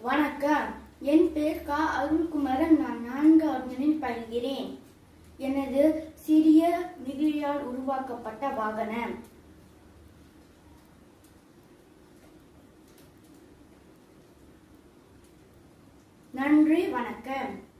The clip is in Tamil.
வணக்கம். என் பேர் கா. அருள்குமரன். நான் நான்கு நிலையில் பயில்கிறேன். எனது சிறிய மிகுதியால் உருவாக்கப்பட்ட வாகனம். நன்றி. வணக்கம்.